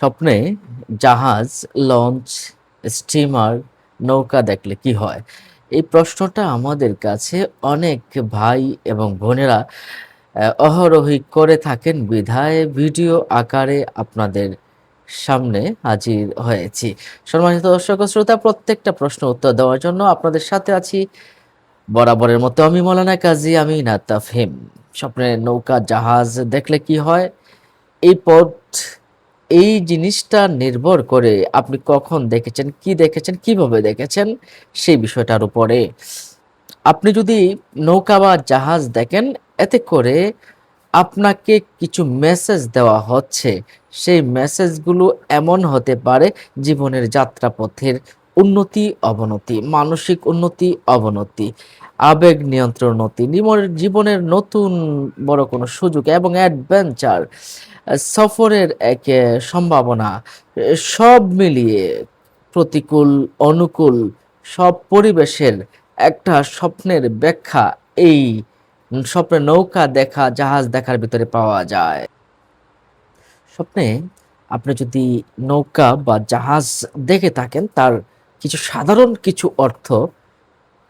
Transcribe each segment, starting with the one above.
স্বপ্নে জাহাজ launch steamer নৌকা দেখলে কি হয়? এই প্রশ্নটা আমাদের কাছে অনেক ভাই এবং বোনেরা আহ, অহরহই করে থাকেন। বিধায় ভিডিও আকারে আপনাদের সামনে হাজির হয়েছি। সম্মানিত দর্শক শ্রোতা প্রত্যেকটা প্রশ্ন উত্তর দেওয়ার জন্য আপনাদের সাথে আছি। বরাবরের মতো আমি মৌলানা কাজী আমি নাতাফহিম স্বপ্নের নৌকা জাহাজ দেখলে কি হয়? এই পথ এই জিনিসটা নির্ভর করে আপনি কখন দেখেছেন, কি দেখেছেন, কীভাবে দেখেছেন, সেই বিষয়টার উপরে আপনি যদি নৌকা বা জাহাজ দেখেন, এতে করে আপনাকে কিছু মেসেজ দেওয়া হচ্ছে। সেই মেসেজগুলো এমন হতে পারে জীবনের যাত্রাপথের উন্নতি, অবনতি, মানসিক উন্নতি, অবনতি, আবেগ নিয়ন্ত্রণ জীবনের নতুন বড় কোনো সুযোগ এবং অ্যাডভেঞ্চার সফরের এক সম্ভাবনা সব মিলিয়ে প্রতিকূল, অনুকূল, সব পরিবেশের একটা স্বপ্নের ব্যাখ্যা এই স্বপ্নের নৌকা দেখা, জাহাজ দেখার ভিতরে পাওয়া যায়। স্বপ্নে আপনি যদি নৌকা বা জাহাজ দেখে থাকেন, তার কিছু সাধারণ কিছু অর্থ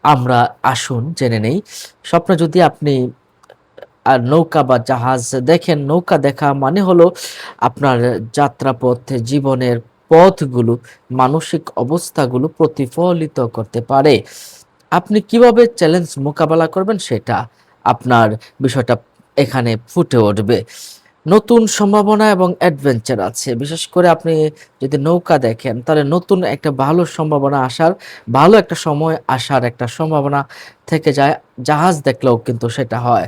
আমরা আসুন, জেনে নেই। স্বপ্নে যদি আপনি আর নৌকা বা জাহাজ, দেখেন নৌকা দেখা মানে হলো আপনার যাত্রাপথ, জীবনের পথগুলো, মানসিক অবস্থাগুলো প্রতিফলিত করতে পারে। আপনি কীভাবে চ্যালেঞ্জ মোকাবেলা করবেন সেটা আপনার বিষয়টা এখানে ফুটে উঠবে। নতুন সম্ভাবনা এবং অ্যাডভেঞ্চার আছে। বিশেষ করে আপনি যদি নৌকা দেখেন, তাহলে নতুন একটা ভালো সম্ভাবনা আসার, ভালো একটা সময় আসার একটা সম্ভাবনা থেকে যায়। জাহাজ দেখলেও কিন্তু সেটা হয়।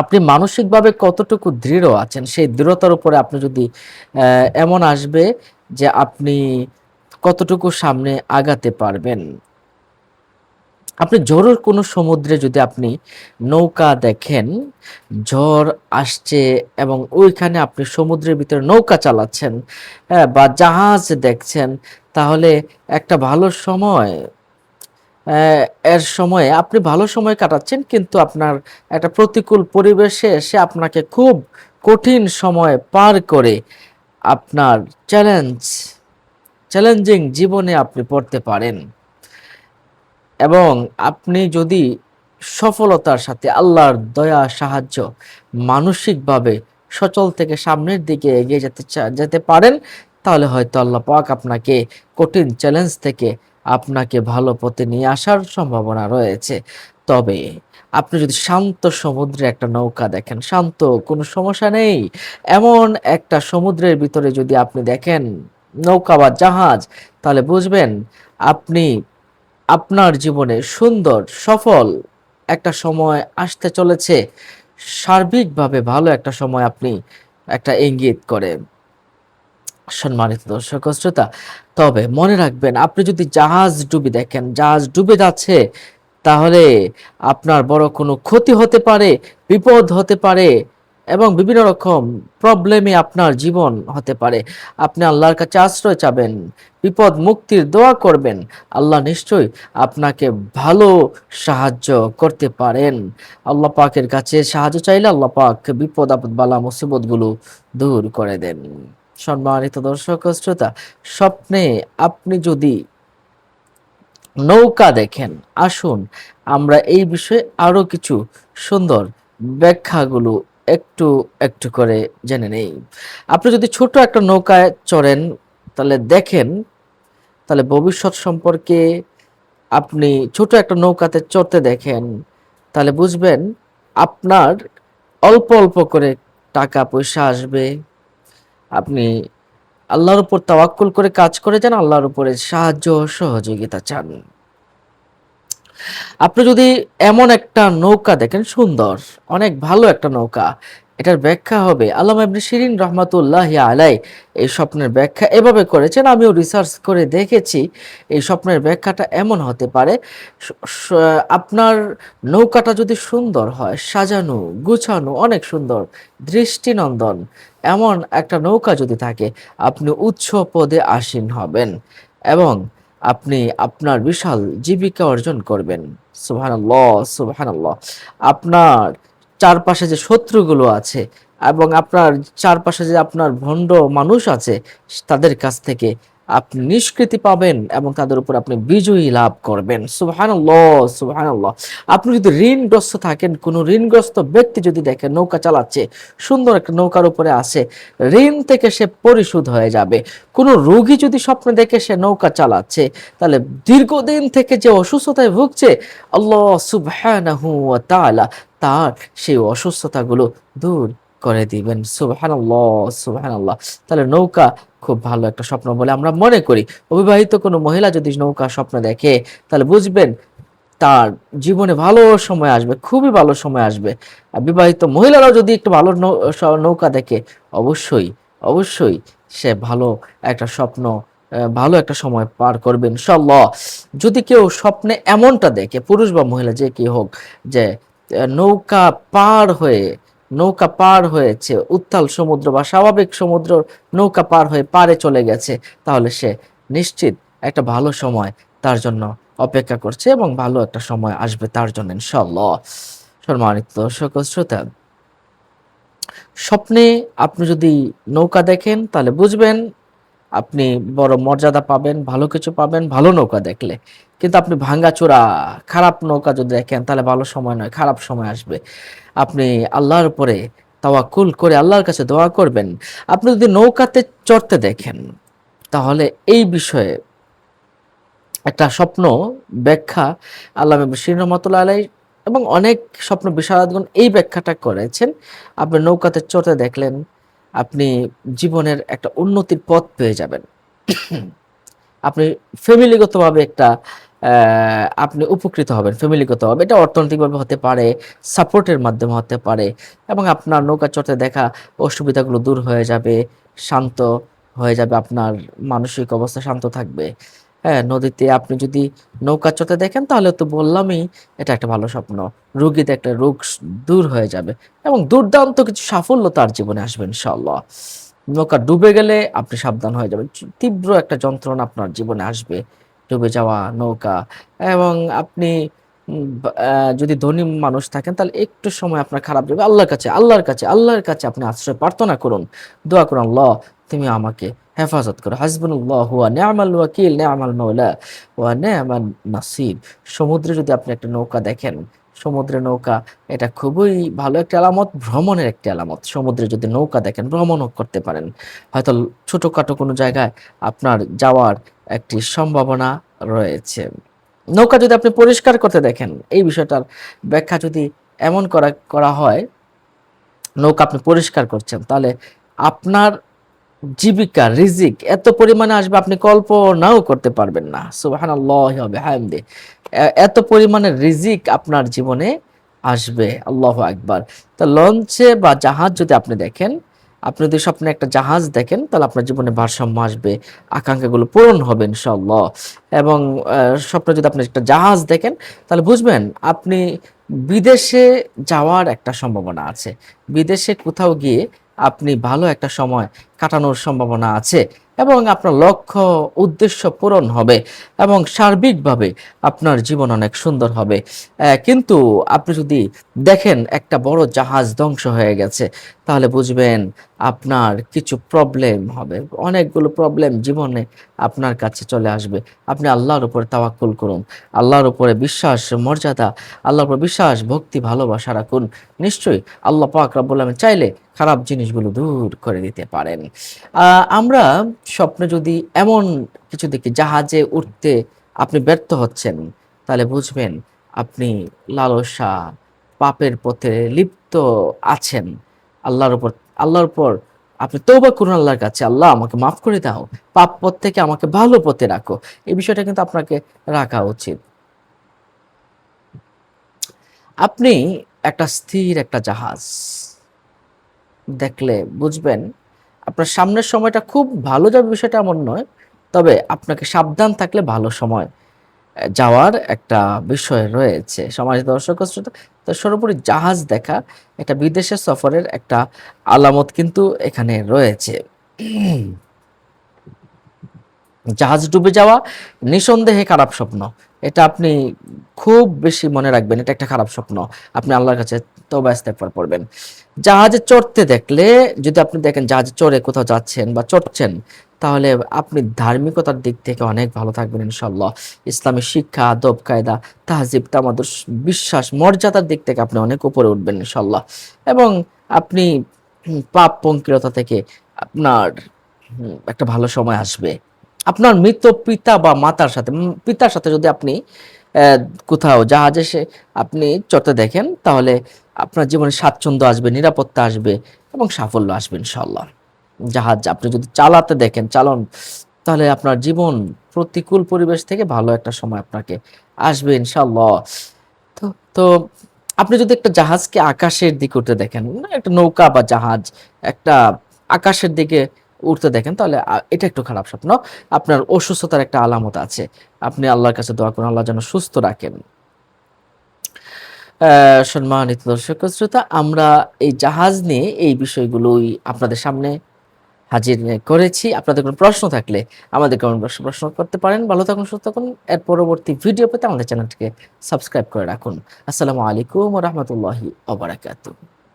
আপনি মানসিকভাবে কতটুকু দৃঢ় আছেন? সেই দৃঢ়তার উপরে আপনি যদি এমন আসবে যে আপনি কতটুকু সামনে আগাতে পারবেন? আপনি ঝড়ের কোনো সমুদ্রে যদি আপনি নৌকা দেখেন, ঝড় আসছে এবং ওইখানে আপনি সমুদ্রের ভিতরে নৌকা চালাচ্ছেন হ্যাঁ বা জাহাজ দেখছেন, তাহলে একটা ভালো সময় এর সময়ে আপনি ভালো সময় কাটাচ্ছেন, কিন্তু আপনার একটা প্রতিকূল পরিবেশে এসে আপনাকে খুব কঠিন সময় পার করে আপনার চ্যালেঞ্জ চ্যালেঞ্জিং জীবনে আপনি পড়তে পারেন। এবং আপনি যদি সফলতার সাথে আল্লাহর দয়া, সাহায্য মানসিকভাবে সচল থেকে সামনের দিকে এগিয়ে যেতে যেতে পারেন তাহলে হয়তো আল্লাহ পাক আপনাকে কঠিন চ্যালেঞ্জ থেকে আপনাকে ভালো পথে নিয়ে আসার সম্ভাবনা রয়েছে। তবে আপনি যদি শান্ত সমুদ্রে একটা নৌকা দেখেন, শান্ত, কোনো সমস্যা নেই। এমন একটা সমুদ্রের ভিতরে যদি আপনি দেখেন নৌকা বা জাহাজ, তাহলে বুঝবেন আপনি, আপনার জীবনে সুন্দর, সফল একটা সময় আসতে চলেছে। সার্বিকভাবে ভালো একটা সময় আপনি একটা ইঙ্গিত করে। সম্মানিত দর্শক শ্রোতা, তবে মনে রাখবেন, আপনি যদি জাহাজ ডুবে দেখেন, জাহাজ ডুবে যাচ্ছে, তাহলে আপনার বড় কোনো ক্ষতি হতে পারে, বিপদ হতে পারে এবং বিভিন্ন রকম প্রবলেমে আপনার জীবন হতে পারে। আপনি আল্লাহর কাছে আশ্রয় চাবেন, বিপদ মুক্তির দোয়া করবেন, আল্লাহ নিশ্চয়ই আপনাকে ভালো সাহায্য করতে পারেন। আল্লাহ পাকের কাছে সাহায্য চাইলে আল্লাহ পাক বিপদ আপদ বালা মুসিবতগুলো দূর করে দেন। সম্মানিত দর্শক শ্রোতা, স্বপ্নে আপনি যদি নৌকা দেখেন, আসুন আমরা এই বিষয়ে আরও কিছু সুন্দর ব্যাখ্যাগুলো একটু একটু করে জেনে নেই। আপনি যদি ছোট একটা নৌকায় চড়েন, তাহলে দেখেন, তাহলে ভবিষ্যৎ সম্পর্কে আপনি ছোট একটা নৌকাতে চড়তে দেখেন, তাহলে বুঝবেন আপনার অল্প অল্প করে টাকা পয়সা আসবে। আপনি আল্লাহর উপর তাওয়াক্কুল করে কাজ করে যান, আল্লাহর উপরে সাহায্য সহযোগিতা চান। আপনি যদি এমন একটা নৌকা দেখেন, সুন্দর, অনেক ভালো একটা নৌকা এটার ব্যাখ্যা হবে। আল্লামা ইবনে শিরিন রহমাতুল্লাহ আলাই এই স্বপ্নের ব্যাখ্যা এভাবে করেছেন। আমিও রিসার্চ করে দেখেছি এই স্বপ্নের ব্যাখ্যাটা এমন হতে পারে আপনার নৌকাটা যদি সুন্দর হয়, সাজানো, গুছানো, অনেক সুন্দর, দৃষ্টিনন্দন, এমন একটা নৌকা যদি থাকে, আপনি উচ্চ পদে আসীন হবেন এবং আপনি আপনার বিশাল জীবিকা অর্জন করবেন। সুবহানাল্লাহ সুবহানাল্লাহ। আপনার চারপাশে যে শত্রুগুলো আছে এবং আপনার চারপাশে যে আপনার ভণ্ড মানুষ আছে, তাদের কাছ থেকে আপনি নিষ্কৃতি পাবেন এবং তাদের উপর আপনি বিজয়ী লাভ করবেন। সুবহানাল্লাহ সুবহানাল্লাহ। আপনি যদি ঋণগ্রস্ত থাকেন, কোনো ঋণগ্রস্ত ব্যক্তি যদি দেখেন নৌকা চালাচ্ছে, সুন্দর একটা নৌকার উপরে আসে ঋণ থেকে সে পরিশোধ হয়ে যাবে। কোনো রোগী যদি স্বপ্নে দেখে সে নৌকা চালাচ্ছে, তাহলে দীর্ঘদিন থেকে যে অসুস্থতায় ভুগছে, আল্লাহ সুবহানাহু তার সেই অসুস্থতাগুলো দূর করে দিবেন। সুবহানাল্লাহ সুবহানাল্লাহ। তাহলে নৌকা খুব ভালো একটা স্বপ্ন বলে আমরা মনে করি। অবিবাহিত কোনো মহিলা যদি নৌকা স্বপ্ন দেখে, তাহলে বুঝবেন তার জীবনে ভালো সময় আসবে, খুবই ভালো সময় আসবে। আর বিবাহিত মহিলারাও যদি একটু ভালো নৌকা দেখে, অবশ্যই অবশ্যই সে ভালো একটা স্বপ্ন ভালো একটা সময় পার করবে ইনশাল্লাহ যদি কেউ স্বপ্নে এমনটা দেখে, পুরুষ বা মহিলা যে কি হোক, যে নৌকা পার হয়ে, নৌকা পার হয়েছে উত্তাল সমুদ্র বা স্বাভাবিক সমুদ্র নৌকা পার হয়ে পারে চলে গেছে, তাহলে সে নিশ্চিত একটা ভালো সময় তার জন্য অপেক্ষা করছে এবং ভালো একটা সময় আসবে তার জন্য ইনশাল্লাহ সম্মানিত দর্শক শ্রোতা, স্বপ্নে আপনি যদি নৌকা দেখেন, তাহলে বুঝবেন আপনি বড় মর্যাদা পাবেন, ভালো কিছু পাবেন, ভালো নৌকা দেখলে। কিন্তু আপনি ভাঙ্গাচোরা খারাপ নৌকা যদি দেখেন, তাহলে ভালো সময় নয়, খারাপ সময় আসবে। আপনি আল্লাহর উপরে তাওয়াক্কুল করে আল্লাহর কাছে দোয়া করবেন। আপনি যদি নৌকাতে চড়তে দেখেন, তাহলে এই বিষয়ে একটা স্বপ্ন, ব্যাখ্যা আল্লাহ বশির রহমতুল্লাহ আলাই এবং অনেক স্বপ্ন বিশারদগণ এই ব্যাখ্যাটা করেছেন। আপনি নৌকাতে চড়তে দেখলেন আপনি জীবনের একটা উন্নতির পথ পেয়ে যাবেন। আপনি ফ্যামিলিগতভাবে একটা আপনি উপকৃত হবেন, ফ্যামিলিগতভাবে। এটা অর্থনৈতিকভাবে হতে পারে, সাপোর্টের মাধ্যমে হতে পারে এবং আপনার নৌকা চড়তে দেখা অসুবিধাগুলো দূর হয়ে যাবে, শান্ত হয়ে যাবে, আপনার মানসিক অবস্থা শান্ত থাকবে। হ্যাঁ নদীতে আপনি যদি নৌকা চড়তে দেখেন, তাহলে তো বললামই এটা একটা ভালো স্বপ্ন। রোগীতে একটা রোগ দূর হয়ে যাবে এবং দুর্দান্ত কিছু সাফল্য তার জীবনে আসবে ইনশাআল্লাহ। নৌকা ডুবে গেলে আপনি সাবধান হয়ে যাবেন। তীব্র একটা যন্ত্রণা আপনার জীবনে আসবে। ডুবে যাওয়া নৌকা এবং আপনি যদি ধনী মানুষ থাকেন, তাহলে একটু সময় আপনার খারাপ যাবে। আল্লাহর কাছে আল্লাহর কাছে আল্লাহর কাছে আপনি আশ্রয় প্রার্থনা করুন। দোয়া করুন, আল্লাহ তুমি আমাকে হেফাজত করো। হাসবুল্লাহ হুয়া নি'মাল ওয়াকিল নি'মাল মাওলা ওয়া নি'মান নাসির। সমুদ্রে যদি আপনি একটা নৌকা দেখেন, সমুদ্রে নৌকা এটা খুবই ভালো একটা আলামত, ভ্রমণের একটি আলামত। সমুদ্রে যদি নৌকা দেখেন, ভ্রমণও করতে পারেন। হয়তো ছোটখাটো কোনো জায়গায় আপনার যাওয়ার একটি সম্ভাবনা রয়েছে। নৌকা যদি আপনি পরিষ্কার করতে দেখেন, এই বিষয়টার ব্যাখ্যা যদি এমন করা করা হয়, নৌকা আপনি পরিষ্কার করছেন, তাহলে আপনার জীবিকা, রিজিক, এত পরিমাণে আসবে আপনি কল্পনাও করতে পারবেন না। বিহামদি। এত পরিমাণে রিজিক আপনার জীবনে আসবে, আল্লাহ আকবার। তা লঞ্চে বা জাহাজ যদি আপনি দেখেন, আপনি যদি স্বপ্নে একটা জাহাজ দেখেন, তাহলে আপনার জীবনে ভারসাম্য আসবে, আকাঙ্ক্ষাগুলো পূরণ হবে ইনশাল্লাহ এবং স্বপ্নে যদি আপনি একটা জাহাজ দেখেন, তাহলে বুঝবেন আপনি বিদেশে যাওয়ার একটা সম্ভাবনা আছে। বিদেশে কোথাও গিয়ে আপনি ভালো একটা সময় কাটানোর সম্ভাবনা আছে এবং আপনার লক্ষ্য, উদ্দেশ্য পূরণ হবে এবং সার্বিকভাবে আপনার জীবন অনেক সুন্দর হবে। কিন্তু আপনি যদি দেখেন একটা বড় জাহাজ ধ্বংস হয়ে গেছে, তাহলে বুঝবেন আপনার কিছু প্রবলেম হবে। অনেকগুলো প্রবলেম জীবনে আপনার কাছে চলে আসবে। আপনি আল্লাহর উপরে তাওয়াক্কুল করুন। আল্লাহর উপরে বিশ্বাস, মর্যাদা, আল্লাহর উপর বিশ্বাস, ভক্তি, ভালোবাসা রাখুন। নিশ্চয়ই আল্লাহ পাক রব্বুল আলামিন চাইলে খারাপ জিনিসগুলো দূর করে দিতে পারেন। আমরা স্বপ্নে যদি এমন কিছু দেখি, জাহাজে উঠতে আপনি ব্যর্থ হচ্ছেন, তাহলে বুঝবেন আপনি লালসা, পাপের পথে লিপ্ত আছেন। আল্লাহর উপর আল্লাহর উপর আপনি তৌবা করুন আল্লাহর কাছে আল্লাহ আমাকে মাফ করে দাও পাপ পথ থেকে আমাকে ভালো পথে রাখো। এই বিষয়টা কিন্তু আপনাকে রাখা উচিত। আপনি একটা স্থির একটা জাহাজ দেখলে বুঝবেন আপনার সামনের সময়টা খুব ভালো যাবে বিষয়টা এমন নয় তবে আপনাকে সাবধান থাকলে ভালো সময় যাওয়ার একটা বিষয় রয়েছে। সমাজ দর্শক শ্রোতা, তো সর্বোপরি জাহাজ দেখা এটা বিদেশের সফরের একটা আলামত কিন্তু এখানে রয়েছে। জাহাজ ডুবে যাওয়া নিঃসন্দেহে খারাপ স্বপ্ন। এটা আপনি খুব বেশি মনে রাখবেন, এটা একটা খারাপ স্বপ্ন। আপনি আল্লাহর কাছে তবা ইস্তেগফার পড়বেন। জাহাজে চড়তে দেখলে, যদি আপনি দেখেন জাহাজে চড়ে কোথাও যাচ্ছেন বা চড়ছেন তাহলে আপনি ধার্মিকতার দিক থেকে অনেক ভালো থাকবেন ইনশাল্লাহ ইসলামী শিক্ষা, আদব, কায়দা, তাহজিব তামাদুর বিশ্বাস, মর্যাদার দিক থেকে আপনি অনেক উপরে উঠবেন ইনশাল্লাহ এবং আপনি পাপ, পঙ্কিলতা থেকে আপনার একটা ভালো সময় আসবে। আপনার মৃত পিতা বা মাতার সাথে পিতার সাথে যদি আপনি কোথাও জাহাজে সে আপনি চড়তে দেখেন, তাহলে আপনার জীবনে স্বাচ্ছন্দ্য আসবে, নিরাপত্তা আসবে এবং সাফল্য আসবে ইনশাল্লাহ জাহাজ আপনি যদি চালাতে দেখেন, চালন, তাহলে আপনার জীবন প্রতিকূল পরিবেশ থেকে ভালো একটা সময় আপনাকে আসবে ইনশাল্লাহ তো তো আপনি যদি একটা জাহাজকে আকাশের দিকে উঠতে দেখেন একটা নৌকা বা জাহাজ, একটা আকাশের দিকে উঠতে দেখেন, তাহলে এটা একটু খারাপ স্বপ্ন। আপনার অসুস্থতার একটা আলামত আছে। আপনি আল্লাহর কাছে দোয়া করুন, আল্লাহ যেন সুস্থ রাখেন। সম্মানিত দর্শক শ্রোতা, আমরা এই জাহাজ নিয়ে এই বিষয়গুলোই আপনাদের সামনে হাজির করেছি। আপনাদের কোনো প্রশ্ন থাকলে আমাদের কমেন্ট বক্সে প্রশ্ন করতে পারেন। ভালো থাকুন, সুস্থ থাকুন। এর পরবর্তী ভিডিও পেতে আমাদের চ্যানেলটিকে সাবস্ক্রাইব করে রাখুন। আসসালামু আলাইকুম রহমতুল্লাহি ওবরাকাতুহ